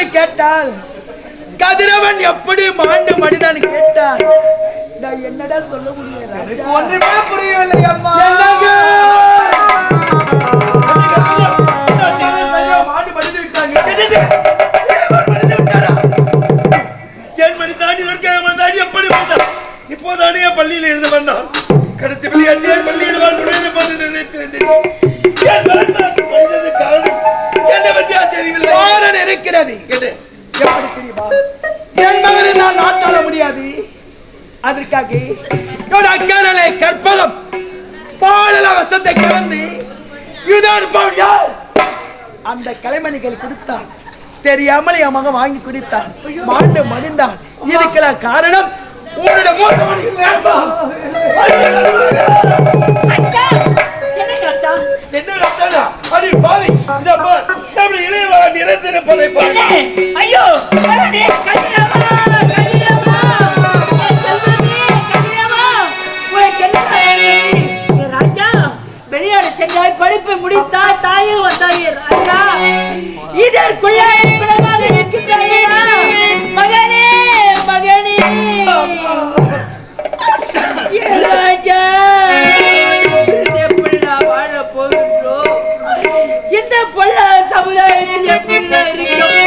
வந்து கேட்டால் கதிரவன் எப்படி மாண்டு மனிதன் கேட்டால்? நான் என்னடா சொல்ல எனக்கு ஒன்றுமே புரியவில்லை அம்மா. கலைமணிகள் கொடுத்தான். தெரியாமல் என் மகன் வாங்கி குடித்தான். மாண்டு மடிந்தான். இதுக்கெல்லாம் காரணம் மூத்த மணிகள்? என்ன அடி பாவி. பார் இளையவா நிரந்தர பாரு? ஐயோ! செல்வமே, ராஜா, வெளிநாடு சென்றாய் படிப்பை முடித்தாய் தாயே வந்தாய். இதற்குள்ளே பிறமாக நிற்கின்றாயா மகனே மகனே. ராஜா எப்படி நான் வாழப் போகின்றோம். இந்த சமுதாயத்தில் எப்படி நான்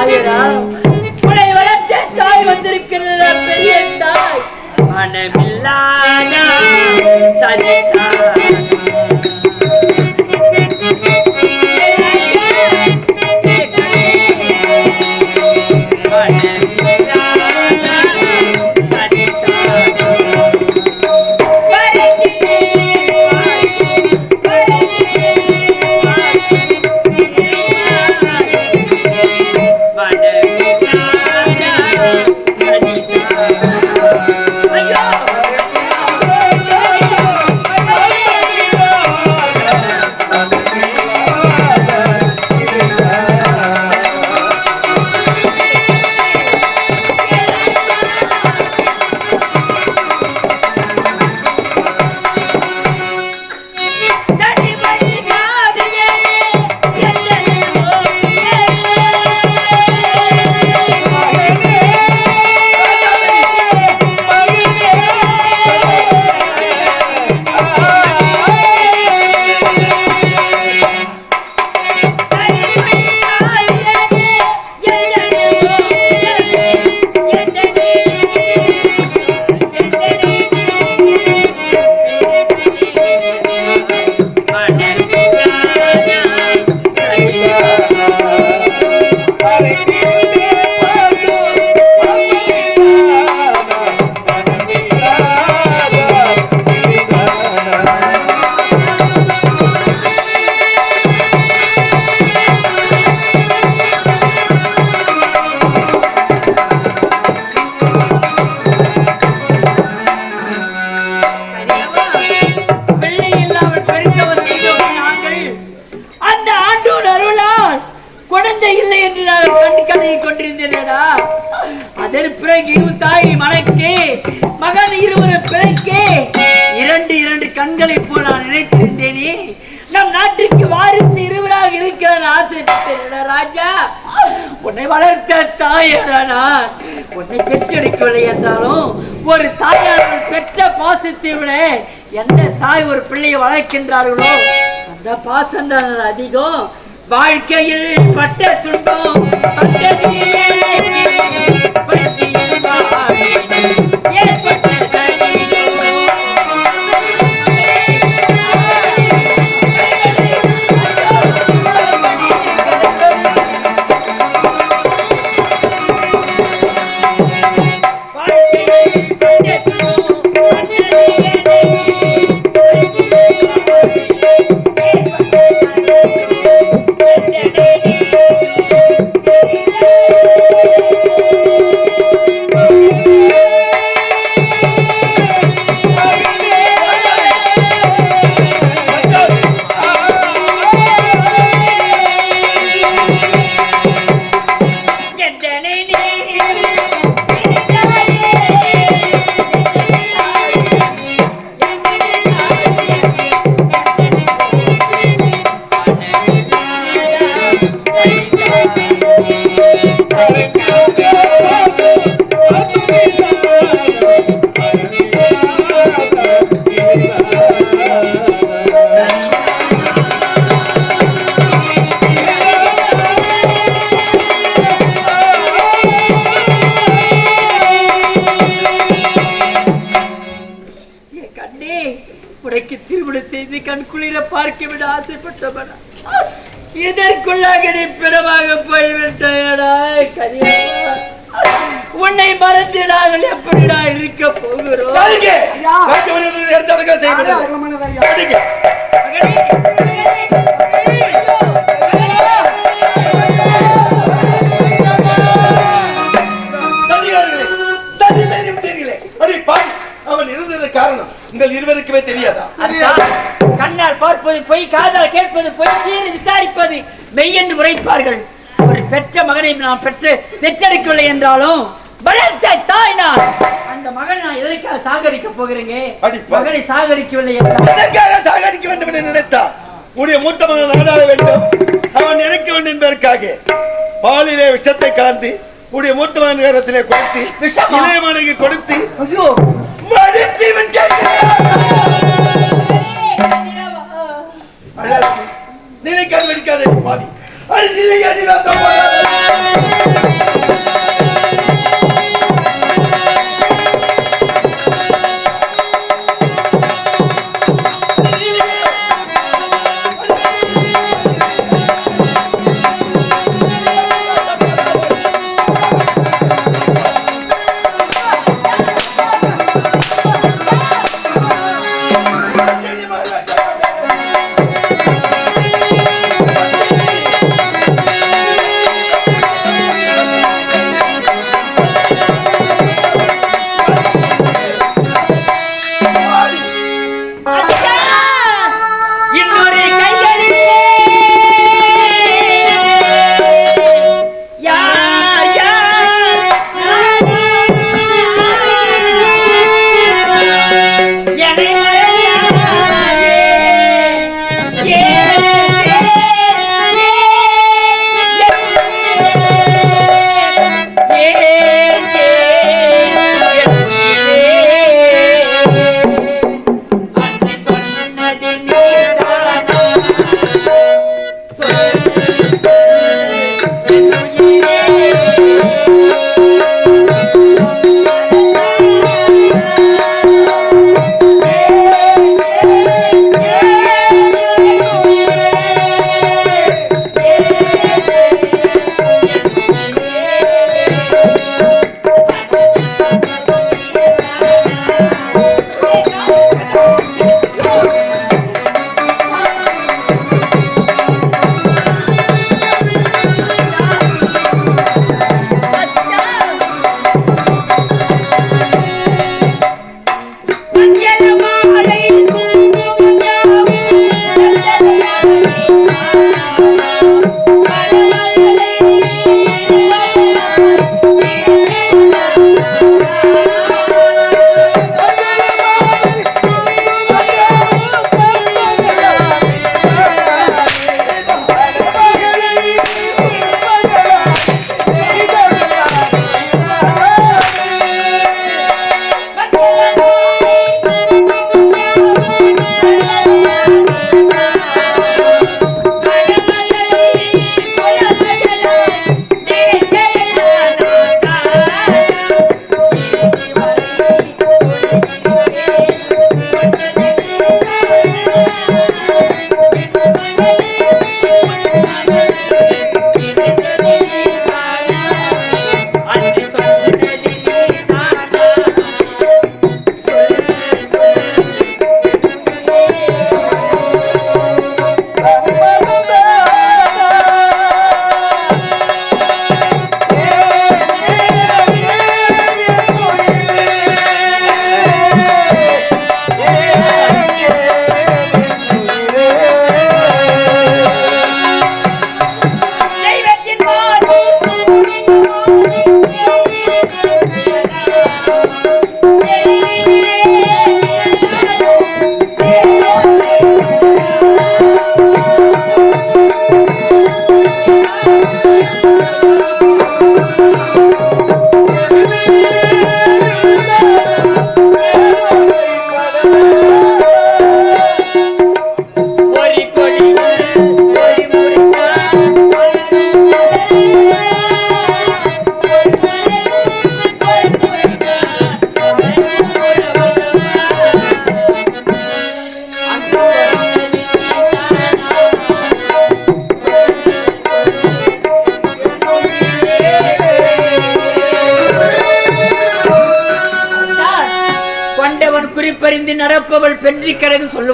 வளர்த்த தாயரா Hare உன்னை பெற்றெடுக்கவில்லை என்றாலும் ஒரு தாயானவள் பெற்ற பாசத்தை விட எந்த தாய் ஒரு பிள்ளையை வளர்க்கின்றார்களோ அந்த பாசம் தான் அதிகம். வாழ்க்கையில் பட்ட துன்பம் பட்டது திருமணம் செய்து கண் குளிர பார்க்க விட ஆசைப்பட்டவனா? இதற்குள்ளாக நீ பிறமாக போய்விட்டாயடா கரியா? உன்னை மறந்து நாங்கள் எப்படிடா இருக்க போகிறோம்? உங்கள் இருவருக்குமே தெரியாதா? கண்ணால் பார்ப்பது பொய் காதால் கேட்பது பொய் விசாரிப்பது மெய் என்று உரைப்பார்கள். ஒரு பெற்ற மகனை நான் பெற்று பெற்றெடுக்கவில்லை என்றாலும் வளர்த்த தாய் நான். அந்த மகனை நான் எதற்காக சாகடிக்க போகிறேங்க. மகனை சாகடிக்கவில்லை என்றால். எதற்காக சாகடிக்க வேண்டும் என்று நினைத்தார்? உடைய மூத்த மகன் நாடாத வேண்டும். அவன் இறக்க வேண்டும் என்பதற்காக. பாலிலே விஷத்தை கலந்து உடைய மூத்த மகன் நேரத்திலே கொடுத்து? இளைய மனைக்கு கொடுத்து மடித்து விட்டேன் அழாது. நிலை கண் வெடிக்காதே பாதி அது நிலை அடி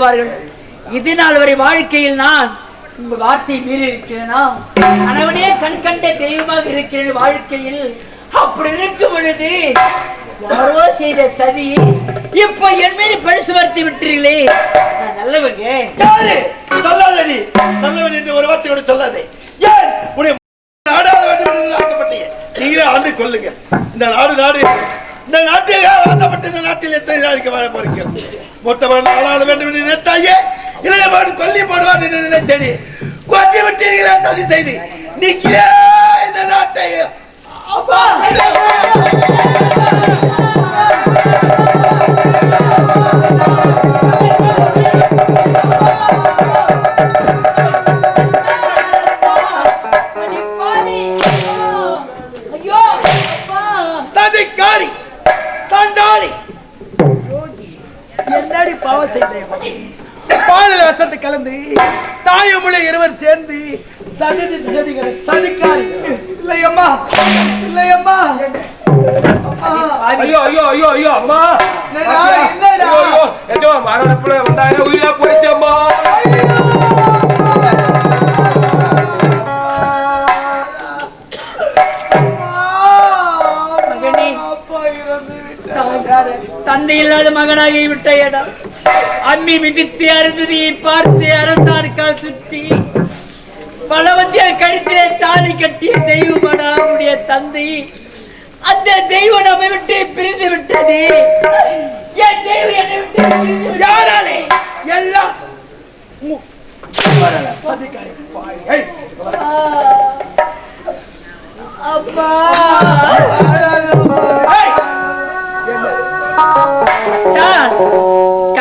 சொல்வார்கள் இது நாள் வரை வாழ்க்கையில் நான் உங்கள் வார்த்தை மீறி இருக்கிறேனா கணவனே கண்கண்ட தெய்வமாக இருக்கிறேன் வாழ்க்கையில். அப்படி இருக்கும் பொழுது யாரோ செய்த சதி இப்ப என் மீது பரிசு வருத்தி விட்டீர்களே. நல்லவங்க. சொல்லாதடி. நல்லவன் என்று ஒரு வார்த்தை கூட சொல்லாதே. ஏன்? உடைய நாடாத வேண்டும் என்று ஆசைப்பட்டீங்க நீங்களே ஆண்டு கொள்ளுங்க. இந்த நாடு நாடு. இந்த நாட்டில் ஆசைப்பட்ட இந்த நாட்டில் எத்தனை நாளைக்கு வாழ போறீங்க. மொத்தமான ஆளாள வேண்டும் என்று நினைத்தாயே இளையவாடு கொல்லி போடுவார் என்று நினைத்தேனே. கொட்டி விட்டீர்களே சதி செய்து. நீக்கியே இந்த நாட்டை. அப்பா! வசத்தை கலந்து தாயமுலை இருவர் சேர்ந்து சதி சதிகள் சதிக்காரி. இல்லையம்மா இல்லையம்மா. அம்மா. ஐயோ ஐயோ ஐயோ ஐயோ அம்மா. இல்லடா, இல்லடா. ஐயோ ஐயோ. எஜமா மரணப்புல வந்தாங்க உயிரா போயிடுச்சம்மா மகனே. அப்பா இறந்து விட்டார் தந்தை இல்லாத மகனாகி விட்ட இடம். அம்மி மிதித்து அருந்ததியை பார்த்து அரசாருக்கால் சுற்றி. பலவந்தியார் கடித்திலே தாலி கட்டிய தெய்வமடா அவருடைய தந்தை. அந்த தெய்வம் நம்மை விட்டு பிரிந்து விட்டது. என் தெய்வம் என்னை விட்டு. யாராலே? எல்லாம். அப்பா. ஏய்,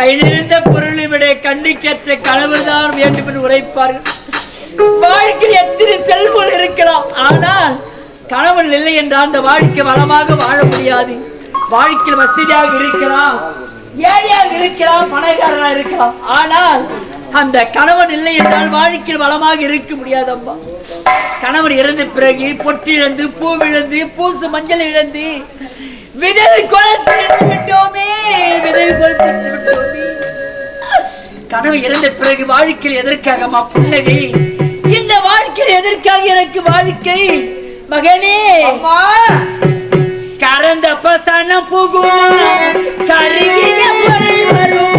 எழுந்த கை பொருளை விட கண்ணுக்கேற்ற கணவர்தான் வேண்டும் என்று உரைப்பார்கள். வாழ்க்கையில் எத்தனை செல்வங்கள் இருக்கலாம். ஆனால் கணவன் இல்லை என்றால் அந்த வாழ்க்கை வளமாக வாழ முடியாது. வாழ்க்கையில் வசதியாக இருக்கலாம். ஏழையாக இருக்கலாம். பணக்காரராக இருக்கலாம். ஆனால் அந்த கணவன் இல்லை என்றால் வாழ்க்கையில் வளமாக இருக்க முடியாது அம்மா. கணவன் இறந்த பிறகு பொட்டு இழந்து பூ பூசு மஞ்சள் இழந்து குளத்தில் இருந்து விட்டோமே விட்டோமே கனவு இறந்த பிறகு வாழ்க்கையில் எதற்காக அம்மா புன்னகை? இந்த வாழ்க்கையில் எதற்காக எனக்கு வாழ்க்கை? மகனே கறந்த பசனம் புகுமா கருகிய பொருள் வருமா.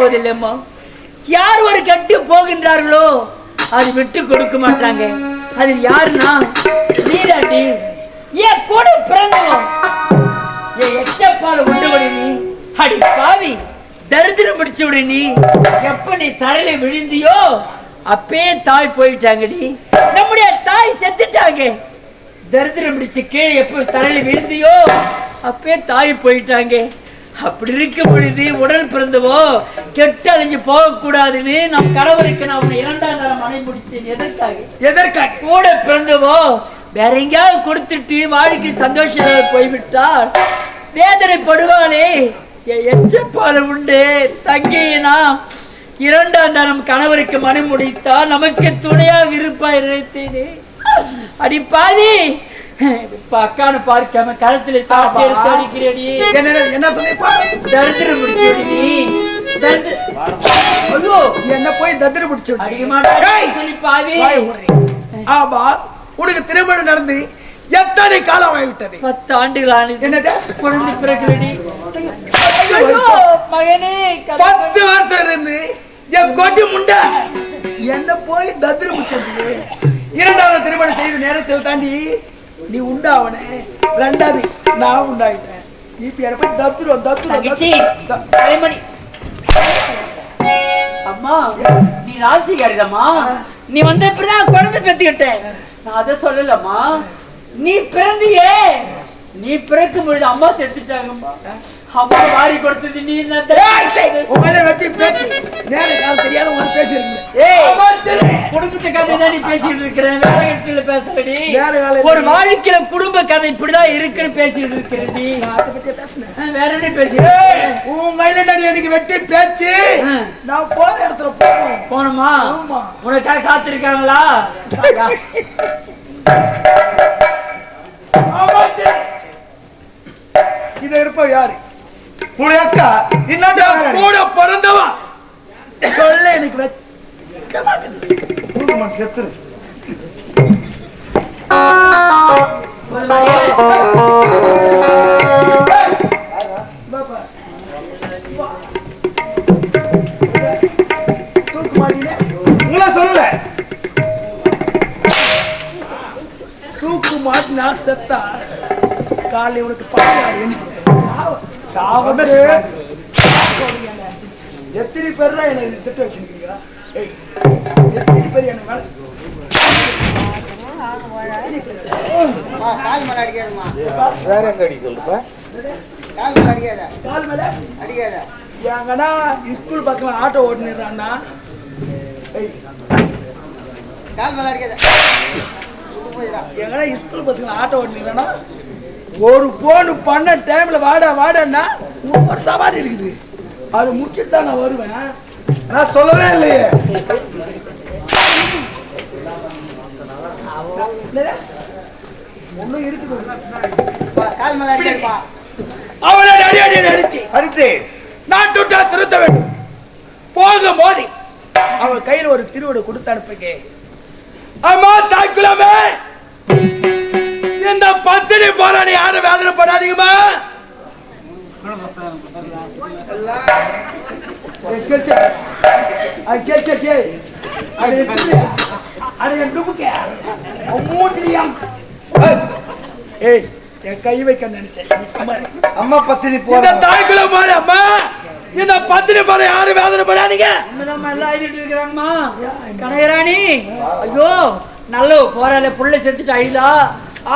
போவதில்லைம்மா. யார் ஒரு கட்டி போகின்றார்களோ அது விட்டு கொடுக்க மாட்டாங்க. அது யாருன்னா நீராட்டி ஏன் கூட பிறந்தவன். என் எச்சப்பால உண்டபடி நீ. அடி பாவி தரித்திரம் பிடிச்சு விடு நீ. எப்ப நீ தரையில விழுந்தியோ அப்பே தாய் போயிட்டாங்கடி நம்முடைய தாய் செத்துட்டாங்க. தரித்திரம் பிடிச்சு கீழே எப்ப தரையில விழுந்தியோ அப்பே தாய் போயிட்டாங்க. அப்படி இருக்கும் பொழுது உடல் பிறந்தவோ கெட்டு அழிஞ்சு போகக்கூடாதுன்னு நம் கணவருக்கு நான் இரண்டாம் தரம் மனை முடித்தேன். எதற்காக? எதற்காக? கூட பிறந்தவோ வேற எங்கேயாவது கொடுத்துட்டு வாழ்க்கை சந்தோஷம் போய்விட்டால் வேதனைப்படுவாளே. எச்சப்பால உண்டு. தங்கையினா இரண்டாம் தரம் கணவருக்கு மனம் முடித்தால் நமக்கு துணையாக இருப்பாய் நினைத்தேனே. அடி பாவி! அக்கானு பார்க்காம கழுத்துல சாப்பிட்டு என்ன சொன்னிப்பா தரித்திரம் முடிச்சடி நீ. என்ன போய் தத்திர பிடிச்சு ஆமா. உனக்கு திருமணம் நடந்து எத்தனை காலம் ஆகிவிட்டது? பத்து ஆண்டுகள் ஆனது. என்னது? குழந்தை மகனே பத்து வருஷம் இருந்து என் கொட்டி முண்ட. என்ன போய் தத்திர பிடிச்சது இரண்டாவது திருமணம் செய்த நேரத்தில் தாண்டி நீ உண்டாவனே ரெண்டாவது நான் உண்டாயிட்டேன். இப்ப தங்கச்சி தத்துருவோம் கலைமணி. அம்மா நீ ராசிக்காரிதம்மா நீ வந்த இப்படிதான் குழந்தை பெத்துக்கிட்டேன் நான் அதை சொல்லலம்மா. நீ பிறந்தியே. நீ பிறக்கும் பொழுது அம்மா செத்துட்டாங்கம்மா. அம்மா வாரி கொடுத்தது நீ உங்களை வெட்டி பேச்சு. நேர காலம் தெரியாத உங்களுக்கு பேசி ஏய் குடும்பத்து கதை தான் நீ பேசிட்டு இருக்கிறேன் வேற இடத்துல பேசுறடி வேலை ஒரு. வாழ்க்கையில குடும்ப கதை இப்படிதான் இருக்குன்னு பேசிட்டு இருக்கிறது. நான் அதை பத்தி பேசுனேன். வேற என்ன ஏய், பேசி உன் மயிலண்டாடி எனக்கு வெட்டி பேச்சு. நான் போற இடத்துல போனோமா ஆமா. உனக்காக காத்திருக்காங்களா? இத இருப்ப யாரு? உடைய அக்கா இந்த கூட பிறந்தவா சொல்ல எனக்கு வெக்கமாக்குது. செத்துரு. தூக்கு மாட்டினே செத்தா காலையில உனக்கு சாவமே எத்தனை பேர் தான் எனக்கு திட்ட வச்சிருக்கீங்க ஏய், எத்தனை பேர் என்ன மேல கால் மேல அடிக்காதம்மா. வேற எங்க அடி சொல்லுப்பா? கால் மேல அடிக்காத. கால் மேல? அடிக்காத. எங்கன்னா ஸ்கூல் பக்கத்துல ஆட்டோ ஓட்டுறான்னா ஏய் கால் மேல அடிக்காத. எங்கன்னா ஸ்கூல் பசங்க ஆட்டோ ஓட்டுனீங்கன்னா ஒரு போன் பண்ண டைம்ல வாடா வாடன்னா ஒரு சவாரி இருக்குது. அது முடிச்சுட்டு தான் நான் வருவேன். நான் சொல்லவே இல்லையே. ஒன்றும் இருக்குது. அவனை அடி அடி அடிச்சு. அடித்து. நான் தொட்டா திருத்த வேண்டும். போக மோதி. அவன் கையில ஒரு திருவிட கொடுத்து அனுப்புங்க. அம்மா தாய்க்குலமே இந்த பத்தினி போராடி யாரும். அது கேச்சே, கே. வைக்க நினைச்சேன். அம்மா பத்தினி இந்த போற. தாய்க்குள்ள போற அம்மா. இந்த பத்தினி போற யாரும் வேதனைப்படாதீங்க நம்ம எல்லாம் எழுதிட்டு இருக்கிறாங்கம்மா. கனகராணி ஐயோ நல்ல போறால புள்ள செத்துட்டு அழுதா.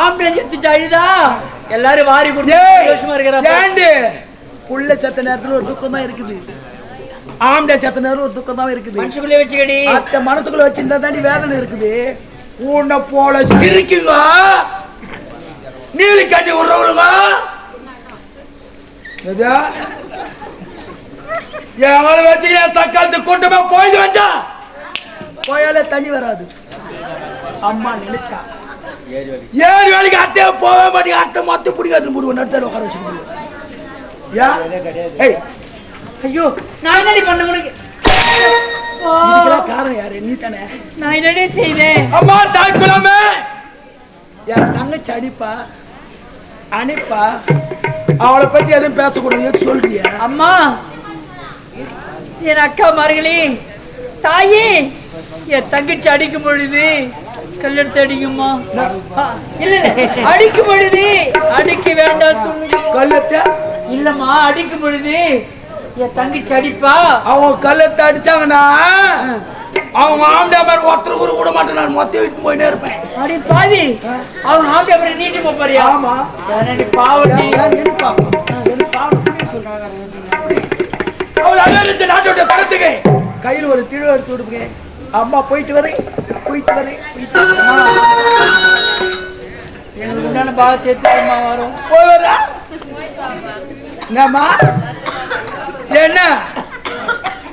ஆம்பளை செத்துட்டு அழுதா எல்லாரும் வாரி கொடுத்து சந்தோஷமா இருக்கிறாங்க? புள்ள செத்த நேரத்துல ஒரு துக்கம் தான் இருக்குது. ஆம்பளை செத்த நேரம் ஒரு துக்கம் தான் இருக்குது. மனசுக்குள்ளே வச்சுக்கடி அத்த மனசுக்குள்ள வச்சிருந்தா தாண்டி வேதனை இருக்குது. உன்னை போல சிரிக்குங்க. நீலி கண்ணி விடுறவளுங்க? எங்களை வச்சுக்கிறேன் சக்காலத்து கூட்டமா போயிட்டு வந்தா. போயாலே தண்ணி வராது. அம்மா நினைச்சா. ஏழு வேலைக்கு அட்டையை போக மாட்டேங்க அட்டை மொத்த பிடிக்காது முடிவு நடுத்தர உட்கார ஏய். ஐயோ நான் என்னடி பண்ண உனக்கு காரணம் யாரு? நீ தானே? நான் என்னடி செய்தேன் அம்மா தாய்க்குலமே. என் தங்கச்சி அடிப்பா அனுப்பா. அவளை பத்தி எதுவும் பேசக்கூடாதுன்னு சொல்றியா? அம்மா என் அக்கா மார்களே தாயே என் தங்கச்சி அடிக்கும் பொழுது கல்லெடுத்து அடிக்குமா? இல்ல அடிக்கும் பொழுது அடிக்க வேண்டாம் சொல்லு கல்லத்தை இல்லம்மா அடிக்கும் பொழுது என் தங்கச்சி அடிப்பா. அவங்க கல்லத்தை அடிச்சாங்கன்னா அவங்க ஆம்டா மாதிரி ஒருத்தர் கூட விட மாட்டேன். நான் மொத்தம் விட்டு போயிட்டே இருப்பேன். அடி அவன் ஆம்பளை அப்புறம் நீட்டி போறியா? ஆமா. பாவடி பாவம் அலறிச்ச நாட்டோட படத்துக்கு கையில் ஒரு திழு எடுத்து விடுங்க அம்மா போயிட்டு வரேன். போயிட்டு வரேன் எங்களுக்கு உண்டான எடுத்துக்கமா வரும். போய் என்னம்மா? என்ன?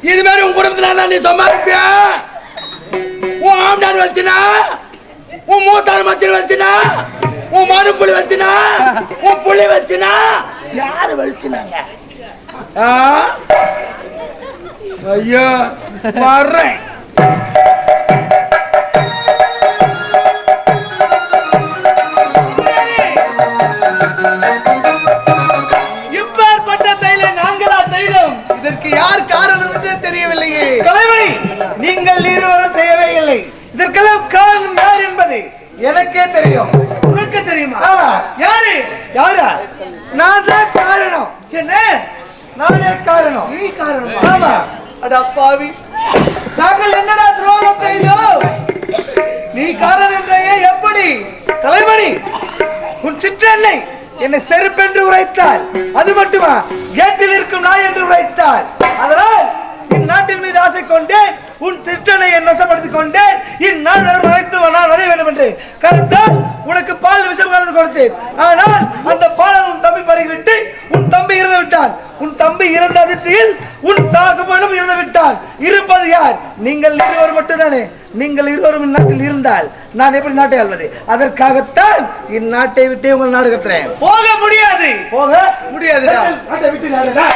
இது மாதிரி உன் குடும்பத்துல நான் நீ சமாளிப்பியா உன் ஆம்டார் வச்சுனா உன் மூத்தார் மச்சன் வச்சுனா உன் மறுப்புள்ளி வச்சுனா உன் புள்ளி வச்சுனா யாரு வலிச்சுனாங்க? ஆ? ஐயோ வர்றேன். எனக்கே தெரியும். உனக்கு தெரியுமா? யாரு? யாரா? நான் தான் காரணம். என்ன? நானே காரணம். நீ காரணம். ஆமா. அட அப்பாவி. நாங்கள் என்னடா துரோகம் செய்தோம் நீ காரணம் என்றே எப்படி? தலைமணி உன் சிற்றன்னை என்னை செருப்பென்று உரைத்தாள். அது மட்டுமா? கேட்டில் இருக்கும் நாய் என்று உரைத்தாள். அதனால் இந்நாட்டின் மீது ஆசை கொண்டேன். உன் சிற்றனை என் வசப்படுத்திக் கொண்டேன். இந்நாள் அனைத்து நான் அடைய வேண்டும் என்று. கருத்தால் உனக்கு பால் விஷம் கலந்து கொடுத்தேன். ஆனால் அந்த பாலை உன் தம்பி பருகிவிட்டு உன் தம்பி இறந்து விட்டான் உன் தம்பி இறந்த அதிர்ச்சியில் உன் தாக்குமனும் இறந்து விட்டான் இருப்பது யார்? நீங்கள் இருவர் மட்டும்தானே. நீங்கள் இருவரும் இந்நாட்டில் இருந்தால் நான் எப்படி நாட்டை ஆள்வது? அதற்காகத்தான் இந்நாட்டை விட்டு உங்கள் நாடு கத்துறேன் போக முடியாது. போக முடியாது நாட்டை விட்டு நாடுடா.